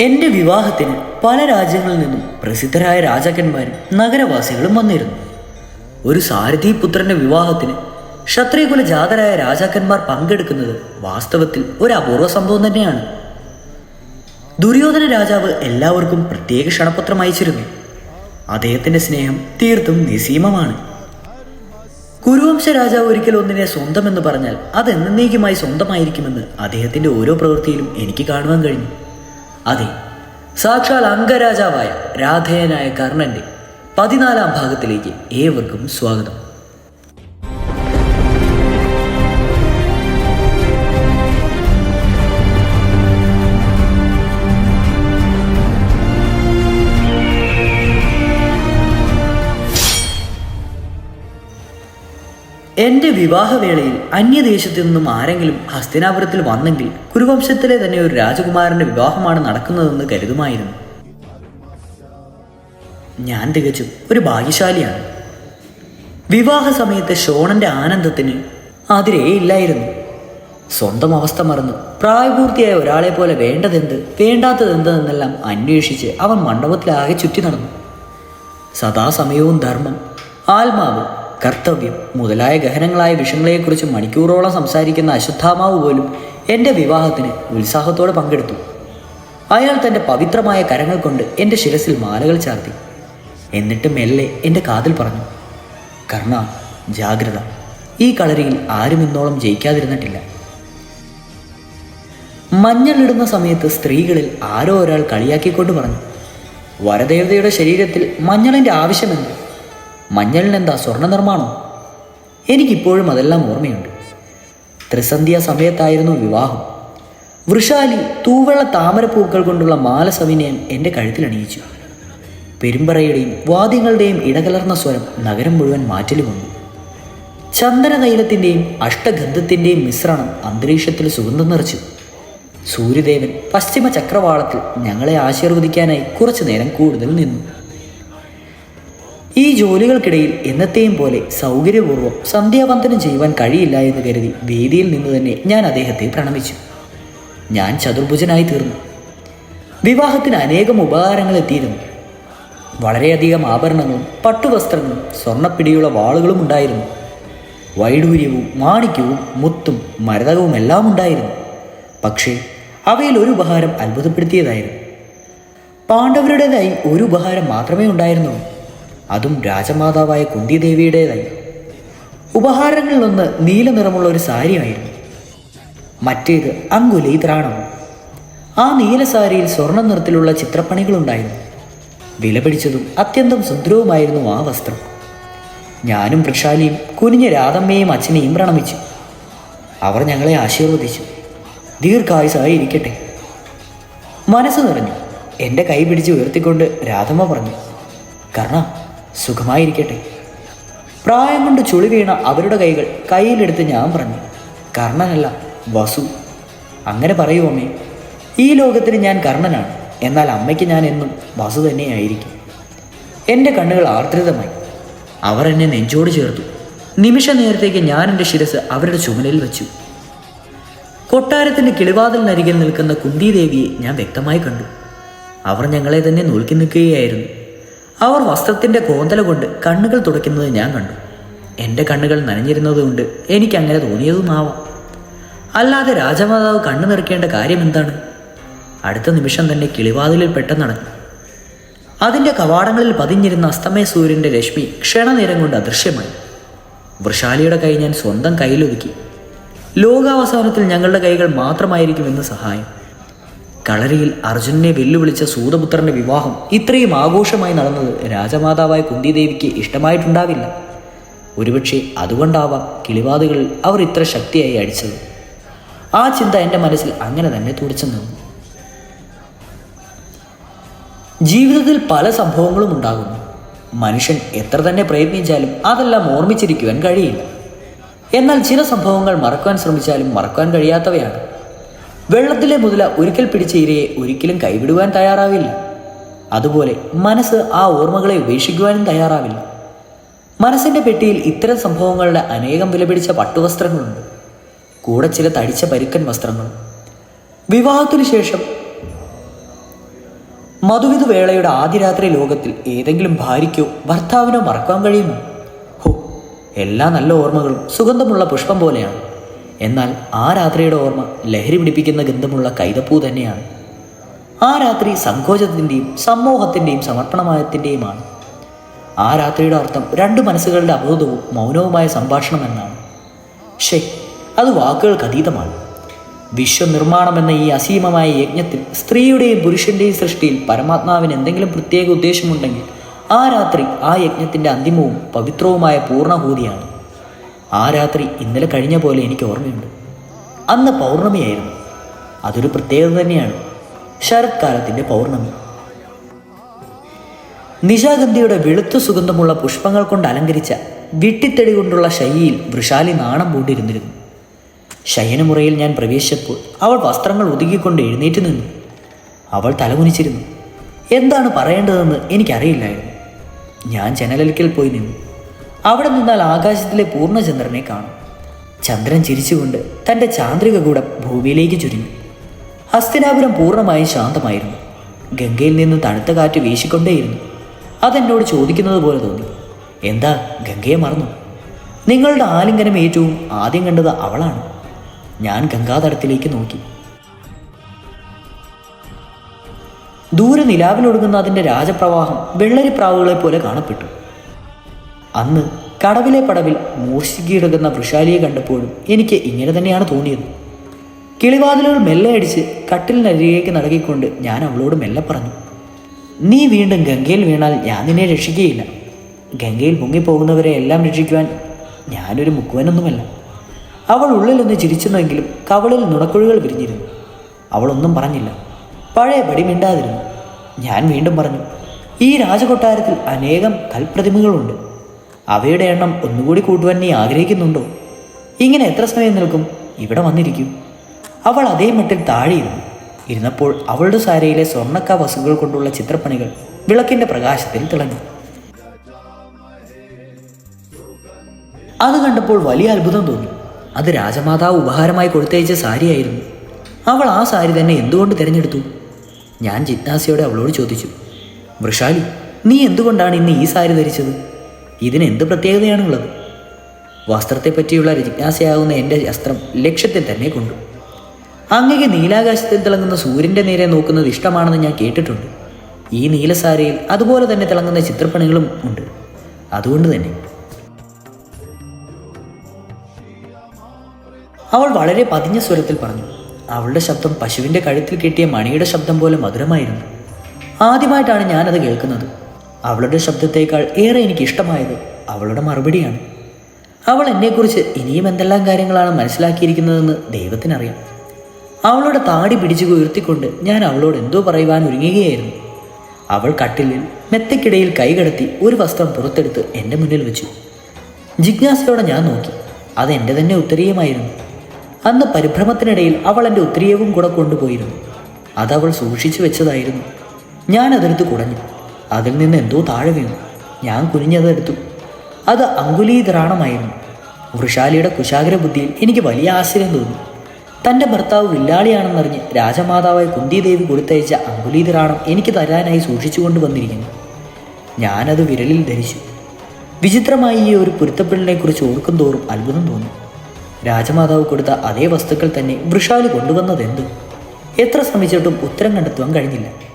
എന്റെ വിവാഹത്തിന് പല രാജ്യങ്ങളിൽ നിന്നും പ്രസിദ്ധരായ രാജാക്കന്മാരും നഗരവാസികളും വന്നിരുന്നു. ഒരു സാരഥി പുത്രന്റെ വിവാഹത്തിന് ക്ഷത്രിയകുല ജാതരായ രാജാക്കന്മാർ പങ്കെടുക്കുന്നത് വാസ്തവത്തിൽ ഒരു അപൂർവ സംഭവം തന്നെയാണ്. ദുര്യോധന രാജാവ് എല്ലാവർക്കും പ്രത്യേക ക്ഷണപത്രം അയച്ചിരുന്നു. അദ്ദേഹത്തിന്റെ സ്നേഹം തീർത്തും നിസീമമാണ്. കുരുവംശ രാജാവ് ഒരിക്കൽ ഒന്നിനെ സ്വന്തമെന്ന് പറഞ്ഞാൽ അത് എന്നേക്കുമായി സ്വന്തമായിരിക്കുമെന്ന് അദ്ദേഹത്തിന്റെ ഓരോ പ്രവൃത്തിയിലും എനിക്ക് കാണുവാൻ കഴിഞ്ഞു. അതെ സാക്ഷാൽ അംഗരാജാവായ രാധേയനായ കർണന്റെ പതിനാലാം ഭാഗത്തിലേക്ക് ഏവർക്കും സ്വാഗതം. എന്റെ വിവാഹവേളയിൽ അന്യദേശത്തു നിന്നും ആരെങ്കിലും ഹസ്തിനാപുരത്തിൽ വന്നെങ്കിൽ കുരുവംശത്തിലെ തന്നെ ഒരു രാജകുമാരന്റെ വിവാഹമാണ് നടക്കുന്നതെന്ന് കരുതുമായിരുന്നു. ഞാൻ തികച്ചും ഒരു ഭാഗ്യശാലിയാണ്. വിവാഹ സമയത്ത് ഷോണന്റെ ആനന്ദത്തിന് അതിരേ ഇല്ലായിരുന്നു. സ്വന്തം അവസ്ഥ മറന്നു പ്രായപൂർത്തിയായ ഒരാളെ പോലെ വേണ്ടതെന്ത് വേണ്ടാത്തതെന്തെന്നെല്ലാം അന്വേഷിച്ച് അവൻ മണ്ഡപത്തിലാകെ ചുറ്റി നടന്നു. സദാസമയവും ധർമ്മം ആത്മാവ് കർത്തവ്യം മുതലായ ഗഹനങ്ങളായ വിഷയങ്ങളെക്കുറിച്ച് മണിക്കൂറോളം സംസാരിക്കുന്ന അശ്വത്ഥാമാവ് പോലും എന്റെ വിവാഹത്തിന് ഉത്സാഹത്തോടെ പങ്കെടുത്തു. അയാൾ തന്റെ പവിത്രമായ കരങ്ങൾ കൊണ്ട് എന്റെ ശിരസിൽ മാലകൾ ചാർത്തി. എന്നിട്ട് മെല്ലെ എന്റെ കാതിൽ പറഞ്ഞു കർണ ജാഗ്രത. ഈ കളരിയിൽ ആരും ഇന്നോളം ജയിക്കാതിരുന്നിട്ടില്ല. മഞ്ഞളിടുന്ന സമയത്ത് സ്ത്രീകളിൽ ആരോ ഒരാൾ കളിയാക്കിക്കൊണ്ട് പറഞ്ഞു വരദേവതയുടെ ശരീരത്തിൽ മഞ്ഞളിന്റെ ആവശ്യമെന്ത്? മഞ്ഞളിനെന്താ സ്വർണ നിർമ്മാണം എനിക്കിപ്പോഴും അതെല്ലാം ഓർമ്മയുണ്ട്. ത്രിസന്ധ്യ സമയത്തായിരുന്നു വിവാഹം. വൃഷാലി തൂവെള്ള താമരപ്പൂക്കൾ കൊണ്ടുള്ള മാലസവിനയം എന്റെ കഴുത്തിലണിയിച്ചു. പെരുമ്പറയുടെയും വാദ്യങ്ങളുടെയും ഇടകലർന്ന സ്വരം നഗരം മുഴുവൻ മാറ്റലു വന്നു. ചന്ദന തൈലത്തിന്റെയും അഷ്ടഗന്ധത്തിന്റെയും മിശ്രണം അന്തരീക്ഷത്തിൽ സുഗന്ധം നിറച്ചു. സൂര്യദേവൻ പശ്ചിമ ചക്രവാളത്തിൽ ഞങ്ങളെ ആശീർവദിക്കാനായി കുറച്ചു നേരം കൂടുതൽ നിന്നു. ഈ ജോലികൾക്കിടയിൽ എന്നത്തെയും പോലെ സൗകര്യപൂർവം സന്ധ്യാവന്തനം ചെയ്യുവാൻ കഴിയില്ല എന്ന് കരുതി വേദിയിൽ നിന്ന് തന്നെ ഞാൻ അദ്ദേഹത്തെ പ്രണമിച്ചു. ഞാൻ ചതുർഭുജനായി തീർന്നു. വിവാഹത്തിന് അനേകം ഉപകാരങ്ങൾ എത്തിയിരുന്നു. വളരെയധികം ആഭരണങ്ങളും പട്ടുവസ്ത്രങ്ങളും സ്വർണപ്പിടിയുള്ള വാളുകളും ഉണ്ടായിരുന്നു. വൈഡൂര്യവും മാണിക്യവും മുത്തും മരതകവും എല്ലാം ഉണ്ടായിരുന്നു. പക്ഷേ അവയിൽ ഒരു ഉപഹാരം അത്ഭുതപ്പെടുത്തിയതായിരുന്നു. പാണ്ഡവരുടേതായി ഒരു ഉപഹാരം മാത്രമേ ഉണ്ടായിരുന്നുള്ളൂ. അതും രാജമാതാവായ കുന്തിദേവിയുടേതായി ഉപഹാരങ്ങളിലൊന്ന് നീല നിറമുള്ള ഒരു സാരിയായിരുന്നു. മറ്റേത് അങ്കുലി ത്രാണവും. ആ നീല സാരിയിൽ സ്വർണ നിറത്തിലുള്ള ചിത്രപ്പണികളുണ്ടായിരുന്നു. വിലപിടിച്ചതും അത്യന്തം സുന്ദരവുമായിരുന്നു ആ വസ്ത്രം. ഞാനും വൃക്ഷാലിയും കുനിഞ്ഞ രാധമ്മയും അച്ഛനെയും പ്രണമിച്ചു. അവർ ഞങ്ങളെ ആശീർവദിച്ചു. ദീർഘായുസായി ഇരിക്കട്ടെ മനസ്സ് നിറഞ്ഞു. എന്റെ കൈ പിടിച്ച് ഉയർത്തിക്കൊണ്ട് രാധമ്മ പറഞ്ഞു കർണ സുഖമായിരിക്കട്ടെ. പ്രായം കൊണ്ട് ചുളി വീണ അവരുടെ കൈകൾ കയ്യിലെടുത്ത് ഞാൻ പറഞ്ഞു കർണനല്ല വസു. അങ്ങനെ പറയൂ അമ്മേ ഈ ലോകത്തിന് ഞാൻ കർണനാണ്. എന്നാൽ അമ്മയ്ക്ക് ഞാൻ എന്നും വസു തന്നെയായിരിക്കും. എന്റെ കണ്ണുകൾ ആർദ്രിതമായി. അവർ എന്നെ നെഞ്ചോട് ചേർത്തു. നിമിഷ നേരത്തേക്ക് ഞാൻ എന്റെ ശിരസ് അവരുടെ ചുമലിൽ വച്ചു. കൊട്ടാരത്തിന്റെ കിളിവാതിലിനരികിൽ നിൽക്കുന്ന കുന്തിദേവിയെ ഞാൻ വ്യക്തമായി കണ്ടു. അവർ ഞങ്ങളെ തന്നെ നോക്കി നിൽക്കുകയായിരുന്നു. അവർ വസ്ത്രത്തിന്റെ കോന്തല കൊണ്ട് കണ്ണുകൾ തുടയ്ക്കുന്നത് ഞാൻ കണ്ടു. എന്റെ കണ്ണുകൾ നനഞ്ഞിരുന്നത് കൊണ്ട് എനിക്ക് അങ്ങനെ തോന്നിയതുമാവാം. അല്ലാതെ രാജമാതാവ് കണ്ണു നിറയ്ക്കേണ്ട കാര്യം എന്താണ്? അടുത്ത നിമിഷം തന്നെ കിളിവാതിലിൽ പെട്ടെന്നടഞ്ഞു അതിന്റെ കവാടങ്ങളിൽ പതിഞ്ഞിരുന്ന അസ്തമയ സൂര്യന്റെ രശ്മി ക്ഷണനേരം കൊണ്ട് അദൃശ്യമായി. വൃഷാലിയുടെ കൈ ഞാൻ സ്വന്തം കയ്യിലൊതുക്കി. ലോകാവസാനത്തിൽ ഞങ്ങളുടെ കൈകൾ മാത്രമായിരിക്കുമെന്ന് സഹായം. കളരിയിൽ അർജുനനെ വെല്ലുവിളിച്ച സൂതപുത്രന്റെ വിവാഹം ഇത്രയും ആഘോഷമായി നടന്നത് രാജമാതാവായ കുന്തിദേവിക്ക് ഇഷ്ടമായിട്ടുണ്ടാവില്ല. ഒരുപക്ഷെ അതുകൊണ്ടാവാം കിളിവാതുകളിൽ അവർ ഇത്ര ശക്തിയായി അടിച്ചത്. ആ ചിന്ത എന്റെ മനസ്സിൽ അങ്ങനെ തന്നെ തുടിച്ചു നിന്നു ജീവിതത്തിൽ പല സംഭവങ്ങളും ഉണ്ടാകുന്നു. മനുഷ്യൻ എത്ര തന്നെ പ്രയത്നിച്ചാലും അതെല്ലാം ഓർമ്മിച്ചിരിക്കുവാൻ കഴിയില്ല. എന്നാൽ ചില സംഭവങ്ങൾ മറക്കുവാൻ ശ്രമിച്ചാലും മറക്കുവാൻ കഴിയാത്തവയാണ്. വെള്ളത്തിലെ മുതല ഒരിക്കൽ പിടിച്ച ഇരയെ ഒരിക്കലും കൈവിടുവാൻ തയ്യാറാവില്ല. അതുപോലെ മനസ്സ് ആ ഓർമ്മകളെ ഉപേക്ഷിക്കുവാനും തയ്യാറാവില്ല. മനസ്സിന്റെ പെട്ടിയിൽ ഇത്തരം സംഭവങ്ങളുടെ അനേകം വിലപിടിച്ച പട്ടുവസ്ത്രങ്ങളുണ്ട്. കൂടെ ചില തടിച്ച പരുക്കൻ വസ്ത്രങ്ങളും വിവാഹത്തിനു ശേഷം മധുവിധു വേളയുടെ ആദ്യ രാത്രി ലോകത്തിൽ ഏതെങ്കിലും ഭാര്യയ്ക്കോ ഭർത്താവിനോ മറക്കാൻ കഴിയുമോ? ഹോ എല്ലാ നല്ല ഓർമ്മകളും സുഗന്ധമുള്ള പുഷ്പം പോലെയാണ്. എന്നാൽ ആ രാത്രിയുടെ ഓർമ്മ ലഹരി പിടിപ്പിക്കുന്ന ഗന്ധമുള്ള കൈതപ്പൂ തന്നെയാണ്. ആ രാത്രി സങ്കോചത്തിന്റെയും സമൂഹത്തിന്റെയും സമർപ്പണമായത്തിന്റെയുമാണ് ആ രാത്രിയുടെ അർത്ഥം രണ്ട് മനസ്സുകളുടെ അബോധവും മൗനവുമായ സംഭാഷണം എന്നാണ്. ഷേ അത് വാക്കുകൾക്ക് അതീതമാണ്. വിശ്വനിർമ്മാണം എന്ന ഈ അസീമമായ യജ്ഞത്തിൽ സ്ത്രീയുടെയും പുരുഷന്റെയും സൃഷ്ടിയിൽ പരമാത്മാവിന് എന്തെങ്കിലും പ്രത്യേക ഉദ്ദേശമുണ്ടെങ്കിൽ ആ രാത്രി ആ യജ്ഞത്തിന്റെ അന്തിമവും പവിത്രവുമായ പൂർണഭൂതിയാണ് ആ രാത്രി ഇന്നലെ കഴിഞ്ഞ പോലെ എനിക്ക് ഓർമ്മയുണ്ട്. അന്ന് പൗർണമിയായിരുന്നു. അതൊരു പ്രത്യേകത തന്നെയാണ്. ശരത്കാലത്തിന്റെ പൗർണമി. നിശാഗന്ധിയുടെ വെളുത്ത സുഗന്ധമുള്ള പുഷ്പങ്ങൾ കൊണ്ട് അലങ്കരിച്ച വിട്ടിത്തെടി കൊണ്ടുള്ള ശയ്യയിൽ വൃഷാലി നാണം പൂണ്ടിരുന്നിരുന്നു. ശയനമുറയിൽ ഞാൻ പ്രവേശിച്ചപ്പോൾ അവൾ വസ്ത്രങ്ങൾ ഒതുക്കിക്കൊണ്ട് എഴുന്നേറ്റ് നിന്നു. അവൾ തലകുനിച്ചിരുന്നു. എന്താണ് പറയേണ്ടതെന്ന് എനിക്കറിയില്ലായിരുന്നു. ഞാൻ ജനലൽക്കൽ പോയി നിന്നു. അവിടെ നിന്നാൽ ആകാശത്തിലെ പൂർണചന്ദ്രനെ കാണും. ചന്ദ്രൻ ചിരിച്ചുകൊണ്ട് തന്റെ ചാന്ദ്രിക കൂടം ഭൂമിയിലേക്ക് ചുരുങ്ങി. ഹസ്തിനാപുരം പൂർണമായും ശാന്തമായിരുന്നു. ഗംഗയിൽ നിന്ന് തണുത്ത കാറ്റ് വീശിക്കൊണ്ടേയിരുന്നു. അതെന്നോട് ചോദിക്കുന്നത് പോലെ തോന്നി. എന്താ ഗംഗയെ മറന്നു? നിങ്ങളുടെ ആലിംഗനം ഏറ്റവും ആദ്യം കണ്ടത് അവളാണ്. ഞാൻ ഗംഗാതടത്തിലേക്ക് നോക്കി. ദൂരെ നിലാവിലൊടുങ്ങുന്ന അതിന്റെ രാജപ്രവാഹം വെള്ളരിപ്രാവുകളെ പോലെ കാണപ്പെട്ടു. അന്ന് കടവിലെ പടവിൽ മൂർശിക്കിടക്കുന്ന വൃഷാലിയെ കണ്ടപ്പോഴും എനിക്ക് ഇങ്ങനെ തന്നെയാണ് തോന്നിയത്. കിളിവാതിലുകൾ മെല്ലെ അടിച്ച് കട്ടിലിനരികേക്ക് നടക്കിക്കൊണ്ട് ഞാൻ അവളോട് മെല്ലെ പറഞ്ഞു നീ വീണ്ടും ഗംഗയിൽ വീണാൽ ഞാൻ നിന്നെ രക്ഷിക്കുകയില്ല. ഗംഗയിൽ മുങ്ങിപ്പോകുന്നവരെ എല്ലാം രക്ഷിക്കുവാൻ ഞാനൊരു മുക്കുവനൊന്നുമല്ല. അവൾ ഉള്ളിലൊന്ന് ചിരിച്ചെന്നെങ്കിലും കവളിൽ നുണക്കുഴികൾ വിരിഞ്ഞിരുന്നു. അവളൊന്നും പറഞ്ഞില്ല. പഴയപടി മിണ്ടാതിരുന്നു. ഞാൻ വീണ്ടും പറഞ്ഞു ഈ രാജകൊട്ടാരത്തിൽ അനേകം കൽപ്രതിമകളുണ്ട്. അവയുടെ എണ്ണം ഒന്നുകൂടി കൂട്ടുവാൻ നീ ആഗ്രഹിക്കുന്നുണ്ടോ? ഇങ്ങനെ എത്ര സമയം നിൽക്കും? ഇവിടെ വന്നിരിക്കും. അവൾ അതേ മട്ടിൽ താഴെയിരുന്നു ഇരുന്നപ്പോൾ അവളുടെ സാരയിലെ സ്വർണക്ക വസുകൾ കൊണ്ടുള്ള ചിത്രപ്പണികൾ വിളക്കിന്റെ പ്രകാശത്തിൽ തിളങ്ങി. അത് കണ്ടപ്പോൾ വലിയ അത്ഭുതം തോന്നി. അത് രാജമാതാവ് ഉപഹാരമായി കൊടുത്തയച്ച സാരിയായിരുന്നു. അവൾ ആ സാരി തന്നെ എന്തുകൊണ്ട് തിരഞ്ഞെടുത്തു? ഞാൻ ജിജ്ഞാസയോടെ അവളോട് ചോദിച്ചു. വൃഷാലി നീ എന്തുകൊണ്ടാണ് ഇന്ന് ഈ സാരി ധരിച്ചത്? ഇതിന് എന്ത് പ്രത്യേകതയാണുള്ളത്? വസ്ത്രത്തെപ്പറ്റിയുള്ള ജിജ്ഞാസയാകുന്ന എന്റെ വസ്ത്രം ലക്ഷ്യത്തിൽ തന്നെ കൊണ്ടു. അങ്ങക്ക് നീലാകാശത്തിൽ തിളങ്ങുന്ന സൂര്യന്റെ നേരെ നോക്കുന്നത് ഇഷ്ടമാണെന്ന് ഞാൻ കേട്ടിട്ടുണ്ട്. ഈ നീലസാരയിൽ അതുപോലെ തന്നെ തിളങ്ങുന്ന ചിത്രപ്പണികളും ഉണ്ട്. അതുകൊണ്ട് തന്നെ. അവൾ വളരെ പതിഞ്ഞ സ്വരത്തിൽ പറഞ്ഞു അവളുടെ ശബ്ദം പശുവിന്റെ കഴുത്തിൽ കിട്ടിയ മണിയുടെ ശബ്ദം പോലെ മധുരമായിരുന്നു. ആദ്യമായിട്ടാണ് ഞാനത് കേൾക്കുന്നത്. അവളുടെ ശബ്ദത്തേക്കാൾ ഏറെ എനിക്ക് ഇഷ്ടമായത് അവളുടെ മറുപടിയാണ്. അവൾ എന്നെക്കുറിച്ച് ഇനിയും എന്തെല്ലാം കാര്യങ്ങളാണ് മനസ്സിലാക്കിയിരിക്കുന്നതെന്ന് ദൈവത്തിനറിയാം. അവളുടെ താടി പിടിച്ചു ഉയർത്തിക്കൊണ്ട് ഞാൻ അവളോട് എന്തോ പറയുവാൻ ഒരുങ്ങുകയായിരുന്നു. അവൾ കട്ടിലിൽ മെത്തക്കിടയിൽ കൈകടത്തി ഒരു വസ്ത്രം പുറത്തെടുത്ത് എന്റെ മുന്നിൽ വെച്ചു. ജിജ്ഞാസയോടെ ഞാൻ നോക്കി. അത് എന്റെ തന്നെ ഉത്തരീയമായിരുന്നു. അന്ന് പരിഭ്രമത്തിനിടയിൽ അവൾ എന്റെ ഉത്തരീയവും കൂടെ കൊണ്ടുപോയിരുന്നു. അതവൾ സൂക്ഷിച്ചു വെച്ചതായിരുന്നു. ഞാൻ അതെടുത്ത് കുടഞ്ഞു. അതിൽ നിന്ന് എന്തോ താഴെ വീണു. ഞാൻ കുനിഞ്ഞതെടുത്തു അത് അങ്കുലീതരാണമായിരുന്നു വൃഷാലിയുടെ കുശാഗ്ര ബുദ്ധിയിൽ എനിക്ക് വലിയ ആശ്ചര്യം തോന്നി. തന്റെ ഭർത്താവ് വില്ലാളിയാണെന്നറിഞ്ഞ് രാജമാതാവായ കുന്തിദേവി കൊടുത്തയച്ച അങ്കുലീതരാണം എനിക്ക് തരാനായി സൂക്ഷിച്ചുകൊണ്ട് വന്നിരിക്കുന്നു. ഞാനത് വിരലിൽ ധരിച്ചു. വിചിത്രമായി ഈ ഒരു പൊരുത്തപ്പെടലിനെക്കുറിച്ച് ഓർക്കും തോറും അത്ഭുതം തോന്നി. രാജമാതാവ് കൊടുത്ത അതേ വസ്തുക്കൾ തന്നെ വൃഷാലി കൊണ്ടുവന്നതെന്ത്? എത്ര ശ്രമിച്ചിട്ടും ഉത്തരം കണ്ടെത്തുവാൻ കഴിഞ്ഞില്ല.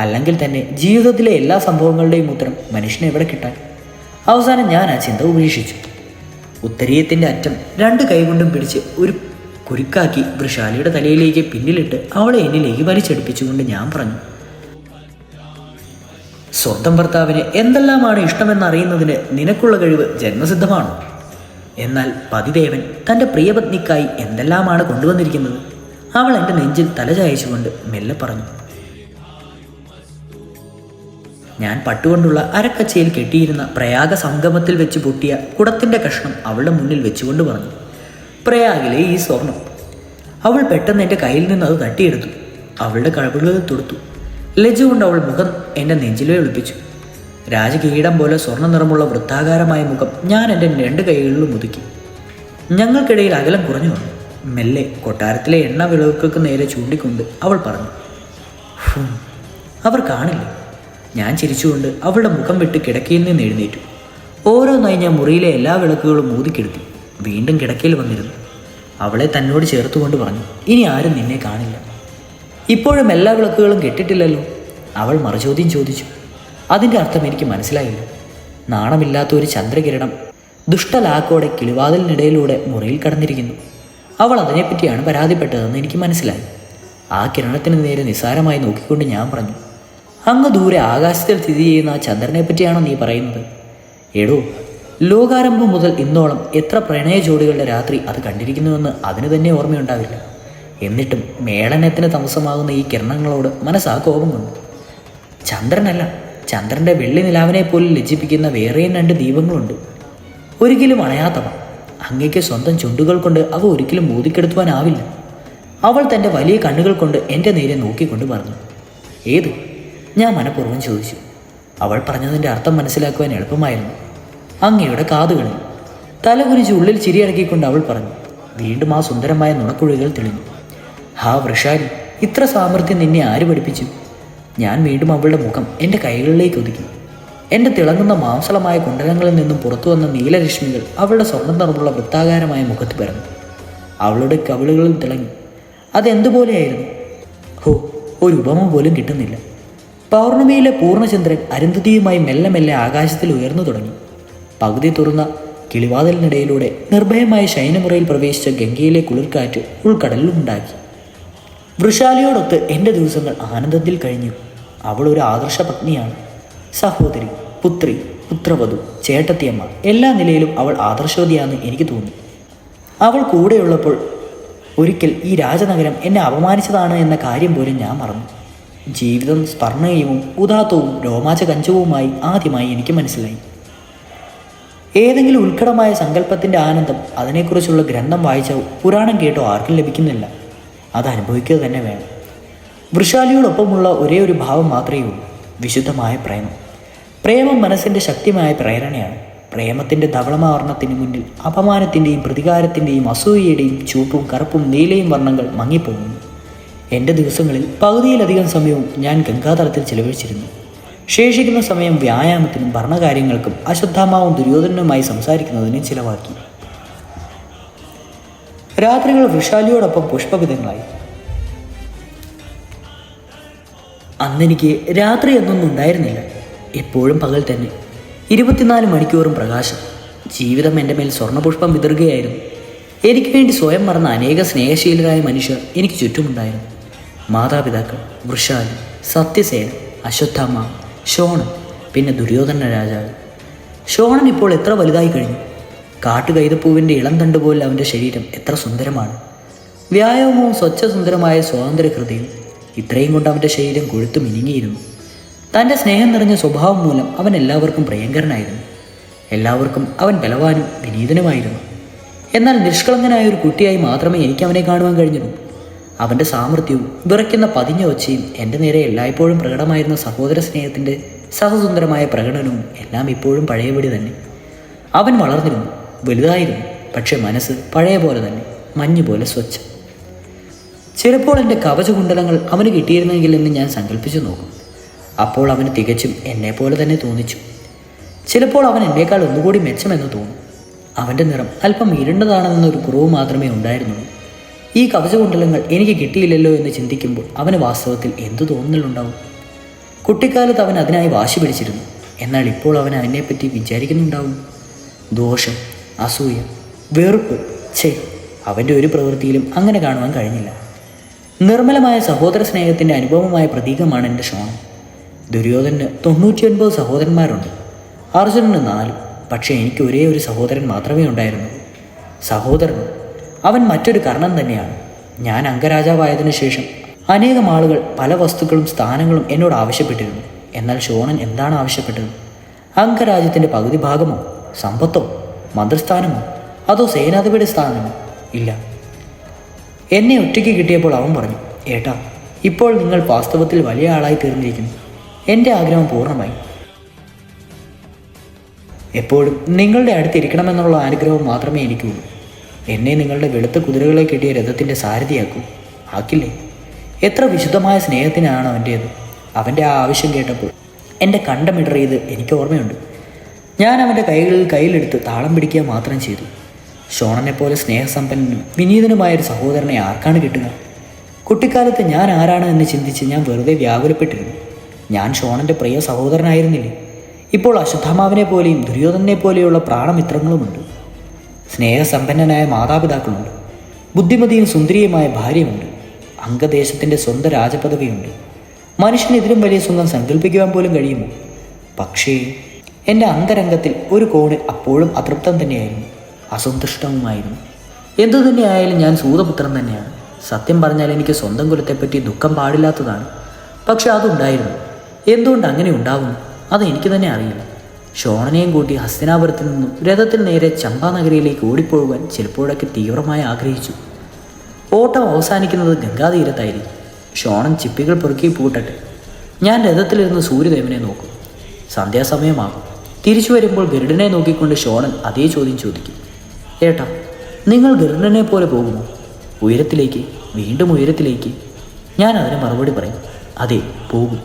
അല്ലെങ്കിൽ തന്നെ ജീവിതത്തിലെ എല്ലാ സംഭവങ്ങളുടെയും ഉത്തരം മനുഷ്യനെ എവിടെ കിട്ടാൻ. അവസാനം ഞാൻ ആ ചിന്ത ഉപേക്ഷിച്ചു. ഉത്തരീയത്തിന്റെ അറ്റം രണ്ട് കൈകൊണ്ടും പിടിച്ച് ഒരു കുരുക്കാക്കി വൃഷാലിയുടെ തലയിലേക്ക് പിന്നിലിട്ട് അവളെ എന്നിലേക്ക് വലിച്ചെടുപ്പിച്ചുകൊണ്ട് ഞാൻ പറഞ്ഞു സ്വന്തം ഭർത്താവിന് എന്തെല്ലാമാണ് ഇഷ്ടമെന്നറിയുന്നതിന് നിനക്കുള്ള കഴിവ് ജന്മസിദ്ധമാണോ. എന്നാൽ പതിദേവൻ തന്റെ പ്രിയപത്നിക്കായി എന്തെല്ലാമാണ് കൊണ്ടുവന്നിരിക്കുന്നത്? അവൾ എന്റെ നെഞ്ചിൽ തലചായച്ചുകൊണ്ട് മെല്ലെ പറഞ്ഞു ഞാൻ പട്ടുകൊണ്ടുള്ള അരക്കച്ചയിൽ കെട്ടിയിരുന്ന പ്രയാഗ സംഗമത്തിൽ വെച്ച് പൊട്ടിയ കുടത്തിന്റെ കഷ്ണം അവളുടെ മുന്നിൽ വെച്ചുകൊണ്ട് പറഞ്ഞു പ്രയാഗിലെ ഈ സ്വർണം. അവൾ പെട്ടെന്ന് എന്റെ കയ്യിൽ നിന്ന് അത് തട്ടിയെടുത്തു. അവളുടെ കഴവുകൾ തൊടുത്തു. ലജ്ജ കൊണ്ട് അവൾ മുഖം എന്റെ നെഞ്ചിലെ ഒളിപ്പിച്ചു. രാജകിരീടം പോലെ സ്വർണ നിറമുള്ള വൃത്താകാരമായ മുഖം ഞാൻ എന്റെ രണ്ട് കൈകളിലും ഒതുക്കി. ഞങ്ങൾക്കിടയിൽ അകലം കുറഞ്ഞു വന്നു. മെല്ലെ കൊട്ടാരത്തിലെ എണ്ണ വിളവുകൾക്ക് നേരെ ചൂണ്ടിക്കൊണ്ട് അവൾ പറഞ്ഞു അവർ കാണില്ല? ഞാൻ ചിരിച്ചുകൊണ്ട് അവളുടെ മുഖം വിട്ട് കിടക്കയിൽ നിന്ന് എഴുന്നേറ്റു. ഓരോന്നായി ഞാൻ മുറിയിലെ എല്ലാ വിളക്കുകളും ഊതിക്കെടുത്തി വീണ്ടും കിടക്കയിൽ വന്നിരുന്നു. അവളെ തന്നോട് ചേർത്തുകൊണ്ട് പറഞ്ഞു ഇനി ആരും നിന്നെ കാണില്ല. ഇപ്പോഴും എല്ലാ വിളക്കുകളും കെട്ടിട്ടില്ലല്ലോ? അവൾ മറുചോദ്യം ചോദിച്ചു. അതിന്റെ അർത്ഥം എനിക്ക് മനസ്സിലായില്ല. നാണമില്ലാത്ത ഒരു ചന്ദ്രകിരണം ദുഷ്ടലാക്കോടെ കിളിവാതിലിനിടയിലൂടെ മുറിയിൽ കടന്നിരിക്കുന്നു. അവൾ അതിനെപ്പറ്റിയാണ് പരാതിപ്പെട്ടതെന്ന് എനിക്ക് മനസ്സിലായി. ആ കിരണത്തിന് നേരെ നിസ്സാരമായി നോക്കിക്കൊണ്ട് ഞാൻ പറഞ്ഞു അങ്ങ് ദൂരെ ആകാശത്തിൽ സ്ഥിതി ചെയ്യുന്ന ആ ചന്ദ്രനെ പറ്റിയാണോ നീ പറയുന്നത്? എടോ ലോകാരംഭം മുതൽ ഇന്നോളം എത്ര പ്രണയ ജോഡികളുടെ രാത്രി അത് കണ്ടിരിക്കുന്നുവെന്ന് അതിന് തന്നെ ഓർമ്മയുണ്ടാവില്ല. എന്നിട്ടും മേളനത്തിന് തമസമാകുന്ന ഈ കിരണങ്ങളോട് മനസ്സാ കോപം കൊണ്ട് ചന്ദ്രനല്ല ചന്ദ്രന്റെ വെള്ളി നിലാവിനെ പോലും ലജ്ജിപ്പിക്കുന്ന വേറെയും രണ്ട് ദീപങ്ങളുണ്ട്. ഒരിക്കലും അണയാത്തവ. അങ്ങയ്ക്ക് സ്വന്തം ചുണ്ടുകൾ കൊണ്ട് അവ ഒരിക്കലും മോദിക്കെടുത്തുവാനാവില്ല അവൾ തന്റെ വലിയ കണ്ണുകൾ കൊണ്ട് എന്റെ നേരെ നോക്കിക്കൊണ്ട് പറഞ്ഞു. ഏത്? ഞാൻ മനഃപൂർവം ചോദിച്ചു. അവൾ പറഞ്ഞതിന്റെ അർത്ഥം മനസ്സിലാക്കുവാൻ എളുപ്പമായിരുന്നു. അങ്ങയുടെ കാതുകളിൽ തലകുനിച്ച് ഉള്ളിൽ ചിരിയടക്കിക്കൊണ്ട് അവൾ പറഞ്ഞു വീണ്ടും ആ സുന്ദരമായ നുണക്കുഴികൾ തെളിഞ്ഞു. ഹാ വൃഷാലി ഇത്ര സാമർഥ്യം നിന്നെ ആര് പഠിപ്പിച്ചു? ഞാൻ വീണ്ടും അവളുടെ മുഖം എന്റെ കൈകളിലേക്ക് ഒതുക്കി. എന്റെ തിളങ്ങുന്ന മാംസളമായ കുണ്ടലങ്ങളിൽ നിന്നും പുറത്തു വന്ന നീലരശ്മികൾ അവളുടെ സ്വർണ നിറമുള്ള വൃത്താകാരമായ മുഖത്ത് പിറന്നു അവളുടെ കവിളുകളിൽ തിളങ്ങി. അതെന്തുപോലെയായിരുന്നു? ഹോ ഒരു ഉപമ പോലും കിട്ടുന്നില്ല. പൗർണമിയിലെ പൂർണചന്ദ്രൻ അരുന്ധതിയുമായി മെല്ലെ മെല്ലെ ആകാശത്തിൽ ഉയർന്നു തുടങ്ങി. പകുതി തുറന്ന കിളിവാതിലിനിടയിലൂടെ നിർഭയമായ ശയനമുറയിൽ പ്രവേശിച്ച ഗംഗയിലെ കുളിർക്കാറ്റ് ഉൾക്കടലിലുണ്ടാക്കി. വൃഷാലിയോടൊത്ത് എന്റെ ദിവസങ്ങൾ ആനന്ദത്തിൽ കഴിഞ്ഞു. അവൾ ഒരു ആദർശ പത്നിയാണ് സഹോദരി പുത്രി പുത്രവധു ചേട്ടത്തിയമ്മ എല്ലാ നിലയിലും അവൾ ആദർശവതിയാണെന്ന് എനിക്ക് തോന്നി. അവൾ കൂടെയുള്ളപ്പോൾ ഒരിക്കൽ ഈ രാജനഗരം എന്നെ അപമാനിച്ചതാണ് എന്ന കാര്യം പോലും ഞാൻ മറന്നു. ജീവിതം സ്പർണയവും ഉദാത്തവും രോമാചകഞ്ചവുമായി ആദ്യമായി എനിക്ക് മനസ്സിലായി. ഏതെങ്കിലും ഉത്കടമായ സങ്കല്പത്തിന്റെ ആനന്ദം അതിനെക്കുറിച്ചുള്ള ഗ്രന്ഥം വായിച്ചോ പുരാണം കേട്ടോ ആർക്കും ലഭിക്കുന്നില്ല. അത് അനുഭവിക്കുക തന്നെ വേണം. വൃഷാലിയോടൊപ്പമുള്ള ഒരേ ഒരു ഭാവം മാത്രമേ ഉള്ളൂ വിശുദ്ധമായ പ്രേമം. പ്രേമം മനസ്സിന്റെ ശക്തിയായ പ്രേരണയാണ്. പ്രേമത്തിന്റെ ധവളമാവരണത്തിന് മുന്നിൽ അപമാനത്തിന്റെയും പ്രതികാരത്തിന്റെയും അസൂയയുടെയും ചുവപ്പും കറുപ്പും നീലയും വർണങ്ങൾ മങ്ങിപ്പോകുന്നു. എന്റെ ദിവസങ്ങളിൽ പകുതിയിലധികം സമയവും ഞാൻ ഗംഗാതലത്തിൽ ചിലവഴിച്ചിരുന്നു. ശേഷിക്കുന്ന സമയം വ്യായാമത്തിനും ഭരണകാര്യങ്ങൾക്കും അശ്വത്ഥാമാവും ദുര്യോധനനുമായി സംസാരിക്കുന്നതിനും ചിലവാക്കി. രാത്രികൾ വൃഷാലിയോടൊപ്പം പുഷ്പവിധങ്ങളായി അന്നെനിക്ക് രാത്രി എന്നൊന്നും ഉണ്ടായിരുന്നില്ല. എപ്പോഴും പകൽ തന്നെ. ഇരുപത്തിനാല് മണിക്കൂറും പ്രകാശം. ജീവിതം എന്റെ മേൽ സ്വർണപുഷ്പം വിതറുകയായിരുന്നു. എനിക്ക് വേണ്ടി സ്വയം മറന്ന അനേക സ്നേഹശീലരായ മനുഷ്യർ എനിക്ക് ചുറ്റുമുണ്ടായിരുന്നു. മാതാപിതാക്കൾ വൃഷാലി സത്യസേന അശ്വത്ഥാമ ഷോണൻ പിന്നെ ദുര്യോധന രാജാവ്. ഷോണൻ ഇപ്പോൾ എത്ര വലുതായി കഴിഞ്ഞു? കാട്ടുകൈതപ്പൂവിന്റെ ഇളം തണ്ട് പോലെ അവന്റെ ശരീരം എത്ര സുന്ദരമാണ്. വ്യായാമവും സ്വച്ഛസുന്ദരമായ സ്വാതന്ത്ര്യ ഹൃദയം ഇത്രയും കൊണ്ട് അവന്റെ ശരീരം കൊഴുത്തു മിനുങ്ങിയിരുന്നു. തന്റെ സ്നേഹം നിറഞ്ഞ സ്വഭാവം മൂലം അവൻ എല്ലാവർക്കും പ്രിയങ്കരനായിരുന്നു. എല്ലാവർക്കും അവൻ ബലവാനും വിനീതനുമായിരുന്നു. എന്നാൽ നിഷ്കളങ്കനായ ഒരു കുട്ടിയായി മാത്രമേ എനിക്ക് അവനെ കാണുവാൻ കഴിഞ്ഞുള്ളൂ. അവന്റെ സാമർഥ്യവും വിറയ്ക്കുന്ന പതിഞ്ഞ ഒച്ചയും എന്റെ നേരെ എല്ലായ്പ്പോഴും പ്രകടമായിരുന്ന സഹോദര സ്നേഹത്തിന്റെ സഹസുന്ദരമായ പ്രകടനവും എല്ലാം ഇപ്പോഴും പഴയപടി തന്നെ. അവൻ വളർന്നിരുന്നു വലുതായിരുന്നു പക്ഷെ മനസ്സ് പഴയ പോലെ തന്നെ മഞ്ഞു പോലെ സ്വച്ഛം. ചിലപ്പോൾ എന്റെ കവചകുണ്ടലങ്ങൾ അവന് കിട്ടിയിരുന്നെങ്കിൽ എന്ന് ഞാൻ സങ്കല്പിച്ചു നോക്കും. അപ്പോൾ അവന് തികച്ചും എന്നെപ്പോലെ തന്നെ തോന്നിച്ചു. ചിലപ്പോൾ അവൻ എന്നേക്കാൾ ഒന്നുകൂടി മെച്ചമെന്ന് തോന്നും. അവന്റെ നിറം അല്പം ഇരുണ്ടതാണെന്നൊരു കുറവ് മാത്രമേ ഉണ്ടായിരുന്നുള്ളൂ. ഈ കവചകുണ്ടലങ്ങൾ എനിക്ക് കിട്ടിയില്ലല്ലോ എന്ന് ചിന്തിക്കുമ്പോൾ അവന് വാസ്തവത്തിൽ എന്തു തോന്നലുണ്ടാവും? കുട്ടിക്കാലത്ത് അവൻ അതിനായി വാശി പിടിച്ചിരുന്നു. എന്നാൽ ഇപ്പോൾ അവൻ അതിനെപ്പറ്റി വിചാരിക്കുന്നുണ്ടാവും. ദോഷം അസൂയ വെറുപ്പ് ഛേ അവന്റെ ഒരു പ്രവൃത്തിയിലും അങ്ങനെ കാണുവാൻ കഴിഞ്ഞില്ല. നിർമ്മലമായ സഹോദര സ്നേഹത്തിന്റെ അനുഭവമായ പ്രതീകമാണ് എന്റെ ഷോണം ദുര്യോധന് തൊണ്ണൂറ്റിയൊൻപത് സഹോദരന്മാരുണ്ട്. അർജുനന് നാല് പക്ഷേ എനിക്ക് ഒരേ ഒരു സഹോദരൻ മാത്രമേ ഉണ്ടായിരുന്നുള്ളൂ. സഹോദരൻ അവൻ മറ്റൊരു കർണം തന്നെയാണ്. ഞാൻ അംഗരാജാവായതിനു ശേഷം അനേകം ആളുകൾ പല വസ്തുക്കളും സ്ഥാനങ്ങളും എന്നോട് ആവശ്യപ്പെട്ടിരുന്നു. എന്നാൽ ഷോണൻ എന്താണ് ആവശ്യപ്പെട്ടത്? അംഗരാജ്യത്തിന്റെ പകുതി ഭാഗമോ സമ്പത്തോ മന്ത്രിസ്ഥാനമോ അതോ സേനാധിപതി സ്ഥാനമോ? ഇല്ല. എന്നെ ഒറ്റയ്ക്ക് കിട്ടിയപ്പോൾ അവൻ പറഞ്ഞു ഏട്ടാ ഇപ്പോൾ നിങ്ങൾ വാസ്തവത്തിൽ വലിയ ആളായി തീർന്നിരിക്കുന്നു. എന്റെ ആഗ്രഹം പൂർണമായി. എപ്പോഴും നിങ്ങളുടെ അടുത്തിരിക്കണമെന്നുള്ള ആഗ്രഹം മാത്രമേ എനിക്കുള്ളൂ. എന്നെ നിങ്ങളുടെ വെളുത്ത കുതിരകളെ കെട്ടിയ രഥത്തിന്റെ സാരഥിയാക്കൂ. ആക്കില്ലേ? എത്ര വിശുദ്ധമായ സ്നേഹത്തിനാണ് അവന്റേത് അവന്റെ ആ ആവശ്യം കേട്ടപ്പോൾ എന്റെ കണ്ടമിടറിയത് എനിക്ക് ഓർമ്മയുണ്ട്. ഞാൻ അവന്റെ കൈകളിൽ കയ്യിലെടുത്ത് താളം പിടിക്കുക മാത്രം ചെയ്തു. ഷോണനെ പോലെ സ്നേഹസമ്പന്നനും വിനീതനുമായൊരു സഹോദരനെ ആർക്കാണ് കിട്ടുക? കുട്ടിക്കാലത്ത് ഞാൻ ആരാണ് എന്ന് ചിന്തിച്ച് ഞാൻ വെറുതെ വ്യാകുലപ്പെട്ടിരുന്നു. ഞാൻ ഷോണന്റെ പ്രിയ സഹോദരനായിരുന്നില്ലേ? ഇപ്പോൾ അശ്വത്ഥാമാവിനെ പോലെയും ദുര്യോധനെ പോലെയുള്ള പ്രാണമിത്രങ്ങളുമുണ്ട്. സ്നേഹസമ്പന്നനായ മാതാപിതാക്കളുണ്ട്. ബുദ്ധിമതിയും സുന്ദരിയുമായ ഭാര്യയുണ്ട് അംഗദേശത്തിന്റെ സ്വന്തം രാജപദവിയുണ്ട്. മനുഷ്യന് ഇതിലും വലിയ സുഖം സങ്കല്പിക്കുവാൻ പോലും കഴിയുമോ? പക്ഷേ എന്റെ അന്തരംഗത്തിൽ ഒരു കോണ് അപ്പോഴും അതൃപ്തം തന്നെയായിരുന്നു. അസന്തുഷ്ടവുമായിരുന്നു. എന്തു തന്നെയായാലും ഞാൻ സൂതപുത്രൻ തന്നെയാണ്. സത്യം പറഞ്ഞാൽ എനിക്ക് സ്വന്തം കുലത്തെപ്പറ്റി ദുഃഖം പാടില്ലാത്തതാണ്. പക്ഷെ അതുണ്ടായിരുന്നു. എന്തുകൊണ്ട് അങ്ങനെ ഉണ്ടാകുന്നു അത് എനിക്ക് തന്നെ അറിയില്ല. ഷോണനെയും കൂട്ടി ഹസ്തനാപുരത്തിൽ നിന്നും രഥത്തിൽ നേരെ ചമ്പാനഗരിയിലേക്ക് നഗരിയിലേക്ക് ഓടിപ്പോകാൻ ചിലപ്പോഴൊക്കെ തീവ്രമായി ആഗ്രഹിച്ചു. ഓട്ടം അവസാനിക്കുന്നത് ഗംഗാതീരത്തായിരിക്കും. ഷോണൻ ചിപ്പികൾ പെറുക്കി പൂട്ടട്ടെ. ഞാൻ രഥത്തിലിരുന്ന് സൂര്യദേവനെ നോക്കും. സന്ധ്യാസമയമാകും. തിരിച്ചു വരുമ്പോൾ ഗരുഡനെ നോക്കിക്കൊണ്ട് ഷോണൻ അതേ ചോദ്യം ചോദിക്കും. ഏട്ടാ നിങ്ങൾ ഗരുഡനെ പോലെ പോകുമോ? ഉയരത്തിലേക്ക് വീണ്ടും ഉയരത്തിലേക്ക്. ഞാൻ അതിന് മറുപടി പറയും. അതെ പോകും.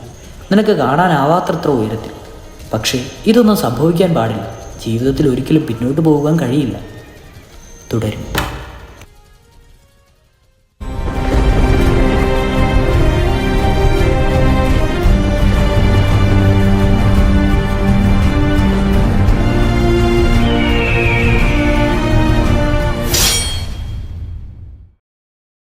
നിനക്ക് കാണാനാവാത്തത്ര ഉയരത്തിൽ. പക്ഷേ ഇതൊന്നും സംഭവിക്കാൻ പാടില്ല. ജീവിതത്തിൽ ഒരിക്കലും പിന്നോട്ട് പോകാൻ കഴിയില്ല. തുടരും.